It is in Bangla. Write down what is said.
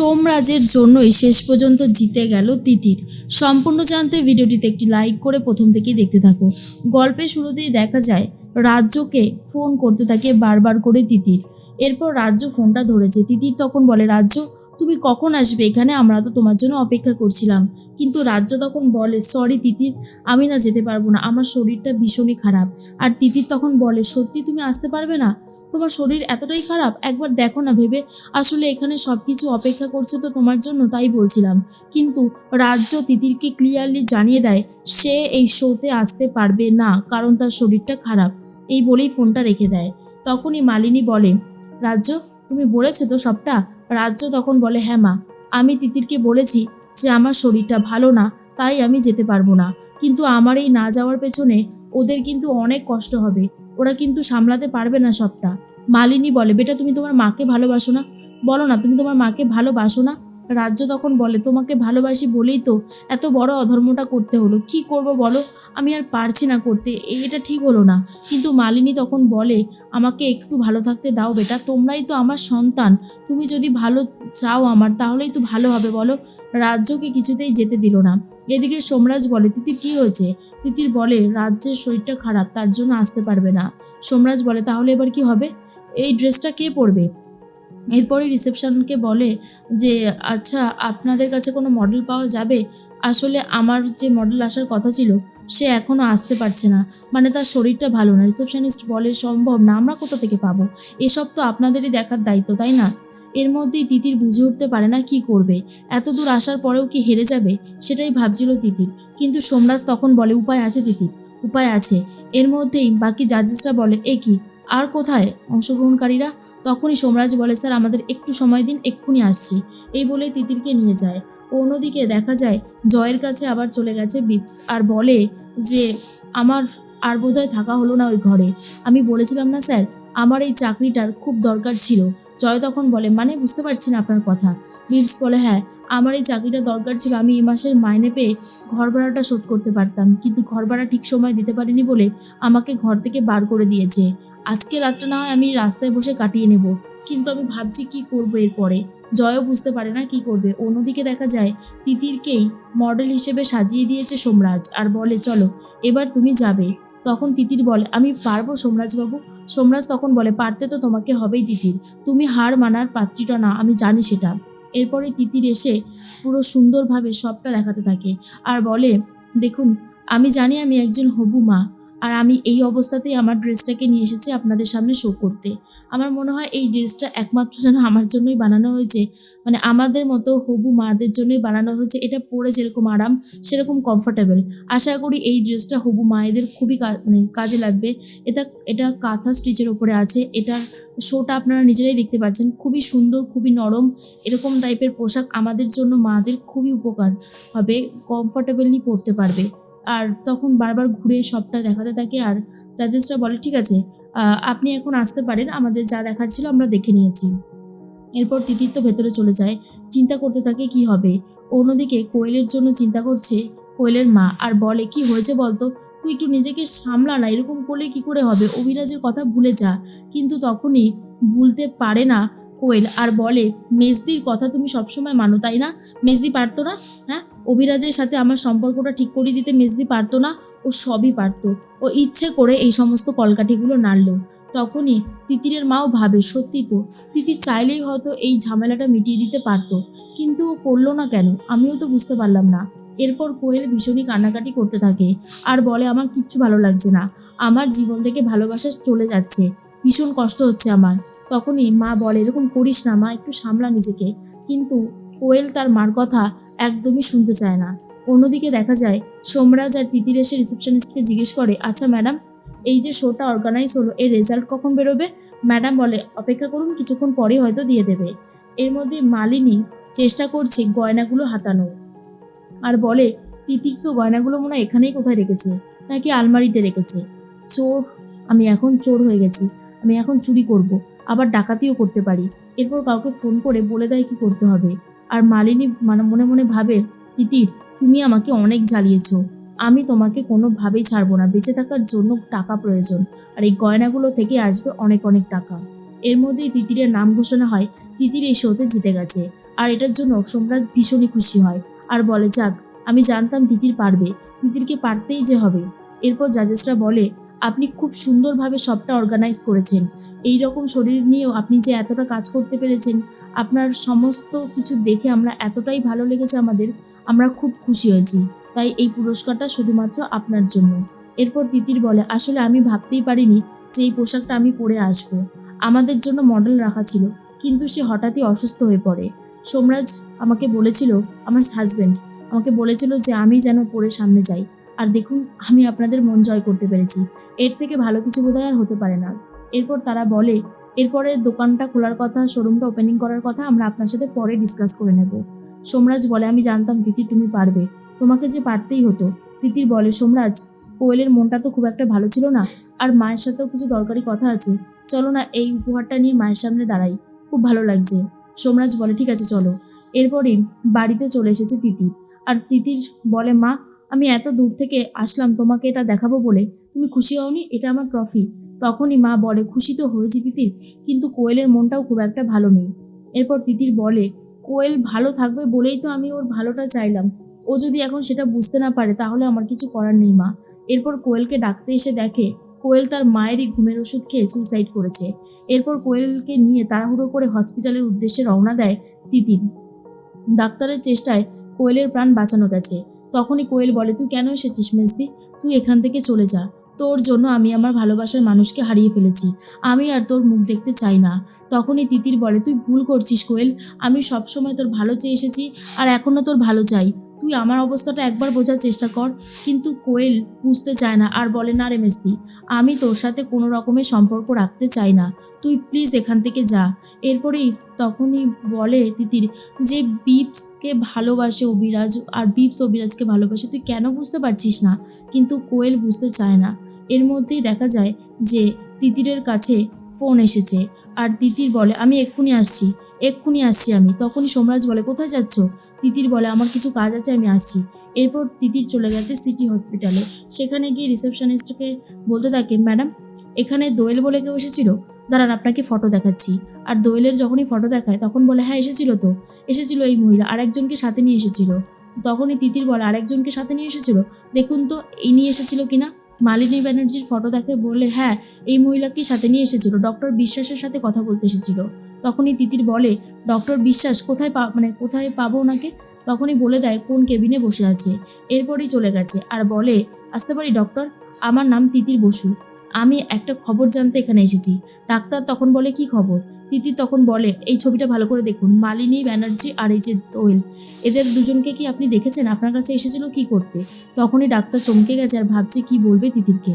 সোমরাজের জন্যই শেষ পর্যন্ত জিতে গেল তিতির। সম্পূর্ণ জানতে ভিডিওটিতে একটি লাইক করে প্রথম থেকেই দেখতে থাকো। গল্পের শুরুতেই দেখা যায়, রাজ্যকে ফোন করতে থাকে বারবার করে তিতির। এরপর রাজ্য ফোনটা ধরেছে। তিতির তখন বলে, রাজ্য, তুমি কখন আসবে এখানে? আমরা তো তোমার জন্য অপেক্ষা করছিলাম। কিন্তু রাজ্য তখন বলে সরি তিতির, আমি না যেতে পারব না। আমার শরীরটা ভীষণই খারাপ। আর তিতির তখন বলে, সত্যি তুমি আসতে পারবে না? তোমার শরীর এতটাই খারাপ? একবার দেখো না ভেবে। আসলে এখানে সব কিছু অপেক্ষা করছে তো তোমার জন্য, তাই বলছিলাম। কিন্তু রাজ্য তিতিরকে ক্লিয়ারলি জানিয়ে দেয়, সে এই শোতে আসতে পারবে না, কারণ তার শরীরটা খারাপ। এই বলেই ফোনটা রেখে দেয়। তখনই মালিনী বলে, রাজ্য, তুমি বলেছ তো সবটা? রাজ্য তখন বলে হ্যাঁ মা, আমি তিতিরকে বলেছি যে আমার শরীরটা ভালো না, তাই আমি যেতে পারব না। কিন্তু আমার এই না যাওয়ার পেছনে ওদের কিন্তু অনেক কষ্ট হবে। ওরা কিন্তু সামলাতে পারবে না সবটা। মালিনী বলে, বেটা, তুমি তোমার মাকে ভালোবাসো না। বলো না, তুমি তোমার মাকে ভালোবাসো না? রাজ্য তখন বলে, তোমাকে ভালোবাসি বলেই তো এত বড় অধর্মটা করতে হলো। কি করব বলো? আমি আর পারছি না করতে এটা ঠিক হলো না। কিন্তু মালিনী তখন বলে, আমাকে একটু ভালো থাকতে দাও বেটা, তোমরাই তো আমার সন্তান। তুমি যদি ভালো চাও আমার, তাহলেই তো ভালো হবে, বলো? রাজ্যকে কিছুতেই যেতে দিল না। এদিকে সোমরাজ বলে, তিতির, কি হয়েছে? তিতির বলে, রাজ্যের শরীরটা খারাপ, তার জন্য আসতে পারবে না। সোমরাজ বলে, তাহলে এবার কি হবে? এই ড্রেসটা কে পরবে? এরপরে রিসেপশনকে বলে যে আচ্ছা আপনাদের কাছে কোনো মডেল পাওয়া যাবে? আসলে আমার যে মডেল আসার কথা ছিল, সে এখনও আসতে পারছে না। মানে তার শরীরটা ভালো না। রিসেপশনিস্ট বলে, সম্ভব না, আমরা কোথা থেকে পাবো? এসব তো আপনাদেরই দেখার দায়িত্ব, তাই না? এর মধ্যেই তিতির বুঝে উঠতে পারে না কি করবে। এত দূর আসার পরেও কি হেরে যাবে? সেটাই ভাবছিল তিতির। কিন্তু সোমরাজ তখন বলে, উপায় আছে তিতির, উপায় আছে। এর মধ্যেই বাকি জাজেসরা বলে, এ কি? আর কোথায় অংশগ্রহণকারীরা? তখনই সোমরাজ বলে, স্যার, আমাদের একটু সময় দিন, এক্ষুনি আসছি। এই বলে তিতিরকে নিয়ে যায়। অন্যদিকে দেখা যায়, জয়ের কাছে আবার চলে গেছে বিপস আর বলে যে, আমার আর বোধহয় থাকা হলো না ওই ঘরে। আমি বলেছিলাম না, স্যার, আমার এই চাকরিটার খুব দরকার ছিল। জয় তখন বলে মানে বুঝতে পারছি না আপনার কথা। বিপস বলে হ্যাঁ আমার এই চাকরিটা দরকার ছিল, আমি এই মাসের মাইনে পেয়ে ঘর ভাড়াটা শোধ করতে পারতাম। কিন্তু ঘর ভাড়া ঠিক সময় দিতে পারিনি বলে আমাকে ঘর থেকে বার করে দিয়েছে। আজকে রাতটা না হয় আমি রাস্তায় বসে কাটিয়ে নেব। কিন্তু আমি ভাবছি কি করব এরপরে? জয়ও বুঝতে পারে না কি করবে। অন্যদিকে দেখা যায়, তিতিরকেই মডেল হিসেবে সাজিয়ে দিয়েছে সোমরাজ আর বলে, চলো, এবার তুমি যাবে। তখন তিতির বলে, আমি পারব সোমরাজবাবু সোমরাজ তখন বলে, পারতে তো তোমাকে হবেই তিতির। তুমি হার মানার পাত্রীটা না, আমি জানি সেটা। এরপরে তিতির এসে পুরো সুন্দরভাবে সবটা দেখাতে থাকে আর বলে, দেখুন, আমি জানি আমি একজন হবু মা, আর আমি এই অবস্থাতেই আমার ড্রেসটাকে নিয়ে এসেছি আপনাদের সামনে শো করতে। আমার মনে হয় এই ড্রেসটা একমাত্র যেন আমার জন্যই বানানো হয়েছে। মানে আমাদের মতো হবু মাদের জন্যই বানানো হয়েছে। এটা পরে যেরকম আরাম, সেরকম কমফোর্টেবল আশা করি এই ড্রেসটা হবু মায়েদের খুবই মানে কাজে লাগবে। এটা এটা কাঁথা স্টিচের ওপরে আছে। এটার শোটা আপনারা নিজেরাই দেখতে পাচ্ছেন। খুবই সুন্দর, খুবই নরম, এরকম টাইপের পোশাক আমাদের জন্য মাদের খুবই উপকার হবে কমফোর্টেবলি পরতে পারবে। আর তখন বারবার ঘুরে সবটা দেখাতে থাকে। আর জাজেসরা বলে, ঠিক আছে আপনি এখন আসতে পারেন। আমাদের যা দেখার ছিল আমরা দেখে নিয়েছি। এরপর তিতির ভেতরে চলে যায়। চিন্তা করতে থাকে কি হবে? অন্যদিকে কোয়েলের জন্য চিন্তা করছে কোয়েলের মা। আর বলে, কি হয়েছে বলতো? তুই একটু নিজেকে সামলা না। এরকম করলে কি করে হবে? অভিরাজের কথা ভুলে যা। কিন্তু তখনই ভুলতে পারে না কোয়েল। আর বলে, মেজদির কথা তুমি সবসময় মানো, তাই না? মেজদি পারতো না? হ্যাঁ? অভিরাজের সাথে আমার সম্পর্কটা ঠিক করে দিতে মেজদি পারতো না। ও সবই পারতো। ও ইচ্ছে করে এই সমস্ত কলকাঠিগুলো নাড়লো। তখনই তিতিরের মাও ভাবে, সত্যি তো, তিতির চাইলেই হয়তো এই ঝামেলাটা মিটিয়ে দিতে পারতো। কিন্তু ও করল না কেন? আমিও তো বুঝতে পারলাম না। এরপর কোয়েল ভীষণই কান্নাকাটি করতে থাকে। আর বলে, আমার কিচ্ছু ভালো লাগছে না। আমার জীবন থেকে ভালোবাসা চলে যাচ্ছে। ভীষণ কষ্ট হচ্ছে আমার। তখনই মা বলে, এরকম করিস না, মা, একটু সামলা নিজেকে। কিন্তু কোয়েল তার মার কথা একদমই শুনতে চায় না। অন্যদিকে দেখা যায়, সোমরাজ আর তিতির এসে রিসেপশনিস্টকে জিজ্ঞেস করে আচ্ছা ম্যাডাম, এই যে শোটা অর্গানাইজ হলো, এর রেজাল্ট কখন বেরোবে? ম্যাডাম বলে, অপেক্ষা করুন, কিছুক্ষণ পরে হয়তো দিয়ে দেবে। এর মধ্যে মালিনী চেষ্টা করছে গয়নাগুলো হাতানো। আর বলে তিতির তো গয়নাগুলো মনে হয় এখানেই কোথায় রেখেছে? নাকি আলমারিতে রেখেছে? চোর, আমি এখন চোর হয়ে গেছি। আমি এখন চুরি করব, আবার ডাকাতিও করতে পারি। এরপর কাউকে ফোন করে বলে দেয় কি করতে হবে। আর মালিনী মানে মনে মনে ভাবে তিতির তুমি আমাকে অনেক জ্বালিয়েছো। আমি তোমাকে কোনোভাবেই ছাড়বো না। বেঁচে থাকার জন্য টাকা প্রয়োজন। আর এই গয়নাগুলো থেকে আসবে অনেক অনেক টাকা। এর মধ্যেই তিতিরের নাম ঘোষণা হয়, তিতির এই শোতে জিতে গেছে। আর এটার জন্য সোমরাজ ভীষণই খুশি হয়। আর বলে, যাক, আমি জানতাম তিতির পারবে। তিতিরকে পারতেই যে হবে। এরপর জাজেসরা বলে, আপনি খুব সুন্দরভাবে সবটা অর্গানাইজ করেছেন। এই রকম শরীর নিয়েও আপনি যে এতটা কাজ করতে পেরেছেন, আপনার সমস্ত কিছু দেখে আমরা এতটাই ভালো লেগেছে আমাদের। আমরা খুব খুশি হয়েছি। তাই এই পুরস্কারটা শুধুমাত্র আপনার জন্য। এরপর তিতির বলে, আসলে আমি ভাবতেই পারিনি যে এই পোশাকটা আমি পরে আসব। আমাদের জন্য মডেল রাখা ছিল, কিন্তু সে হঠাৎই অসুস্থ হয়ে পড়ে। সোমরাজ আমাকে বলেছিল, আমার হাজব্যান্ড আমাকে বলেছিল যে আমি যেন পরে সামনে যাই। আর দেখুন, আমি আপনাদের মন জয় করতে পেরেছি। এর থেকে ভালো কিছু বোধহয় আর হতে পারে না। এরপর তারা বলে, এরপরে দোকানটা খোলার কথা শোরুমটা ওপেনিং করার কথা আমরা আপনার সাথে পরে ডিসকাস করে নেব। সোমরাজ বলে, আমি জানতাম তিতির তুমি পারবে। তোমাকে যে পারতেই হতো। তিতির বলে, সোমরাজ, কোয়েলের মনটা তো খুব একটা ভালো ছিল না, আর মায়ের সাথেও কিছু দরকারি কথা আছে। চলো না, এই উপহারটা নিয়ে মায়ের সামনে দাঁড়াই। খুব ভালো লাগছে। সোমরাজ বলে, ঠিক আছে, চলো। এরপরই বাড়িতে চলে এসেছে তিতির। আর তিতির বলে, মা, আমি এত দূর থেকে আসলাম, তোমাকে এটা দেখাবো বলে। তুমি খুশি হওনি? এটা আমার ট্রফি তখনই মা বলে, খুশি তো হয়েছি তিতির, কিন্তু কোয়েলের মনটাও খুব একটা ভালো নেই। এরপর তিতির বলে কোয়েল ভালো থাকবে বলেই তো আমি ওর ভালোটা চাইলাম। ও যদি এখন সেটা বুঝতে না পারে, তাহলে আমার কিছু করার নেই মা। এরপর কোয়েলকে ডাকতে এসে দেখে কোয়েল তার মায়েরই ঘুমের ওষুধ খেয়ে সুইসাইড করেছে। এরপর কোয়েলকে নিয়ে তাড়াহুড়ো করে হসপিটালের উদ্দেশ্যে রওনা দেয় তিতির। ডাক্তারের চেষ্টায় কোয়েলের প্রাণ বাঁচানো গেছে। তখনই কোয়েল বলে, তুই কেন এসেছিস মেজদি? তুই এখান থেকে চলে যা। তোর জন্য আমি আমার ভালোবাসার মানুষকে হারিয়ে ফেলেছি। আমি আর তোর মুখ দেখতে চাই না। তখনই তিতির বলে, তুই ভুল করছিস কোয়েল। আমি সবসময় তোর ভালো চেয়ে এসেছি আর এখনও তোর ভালো চাই। তুই আমার অবস্থাটা একবার বোঝার চেষ্টা কর। কিন্তু কোয়েল বুঝতে চায় না আর বলে, না রে মেসদি আমি তোর সাথে কোনো রকমের সম্পর্ক রাখতে চাই না। তুই প্লিজ এখান থেকে যা। এরপরেই তখনই বলে তিতির, যে বিপসকে ভালোবাসে অবিরাজ আর বিপস অবিরাজকে ভালোবাসে, তুই কেন বুঝতে পারছিস না? কিন্তু কোয়েল বুঝতে চায় না। এর মধ্যেই দেখা যায় যে তিতিরের কাছে ফোন এসেছে। আর তিতির বলে, আমি এক্ষুনি আসছি এক্ষুনি আসছি আমি। তখনই সোমরাজ বলে, কোথায় যাচ্ছ? তিতির বলে, আমার কিছু কাজ আছে, আমি আসছি। এরপর তিতির চলে গেছে সিটি হসপিটালে। সেখানে গিয়ে রিসেপশনিস্টকে বলতে থাকে, ম্যাডাম, এখানে দোয়েল বলে কেউ এসেছিল? দাঁড়ান, আপনাকে ফটো দেখাচ্ছি। আর দোয়েলের যখনই ফটো দেখায়, তখন বলে হ্যাঁ এসেছিল তো। এসেছিল এই মহিলা, আরেকজনকে সাথে নিয়ে এসেছিল। তখনই তিতির বলে, আরেকজনকে সাথে নিয়ে এসেছিল? দেখুন তো, এই নিয়ে এসেছিল কিনা? মালিনী ব্যানার্জির ফটো দেখে বলে হ্যাঁ এই মহিলাকেই সাথে নিয়ে এসেছিল ডক্টর বিশ্বাসের সাথে কথা বলতে এসেছিল। তখনই তিতির বলে ডক্টর বিশ্বাস, কোথায় পা মানে কোথায় পাবো ওনাকে? তখনই বলে দেয়, কোন কেবিনে বসে আছে? এরপরই চলে গেছে। আর বলে, আসতে পারি ডক্টর আমার নাম তিতির বসু। আমি একটা খবর জানতে এখানে এসেছি। ডাক্তার তখন বলে, কি খবর? তিতি তখন বলে, এই ছবিটা ভালো করে দেখুন। মালিনী, ব্যানার্জি আর এই যে দোয়েল, এদের দুজনকে কি আপনি দেখেছেন? আপনার কাছে এসেছিল কি করতে? তখনই ডাক্তার চমকে গেছে আর ভাবছে, কি বলবে তিতিরকে?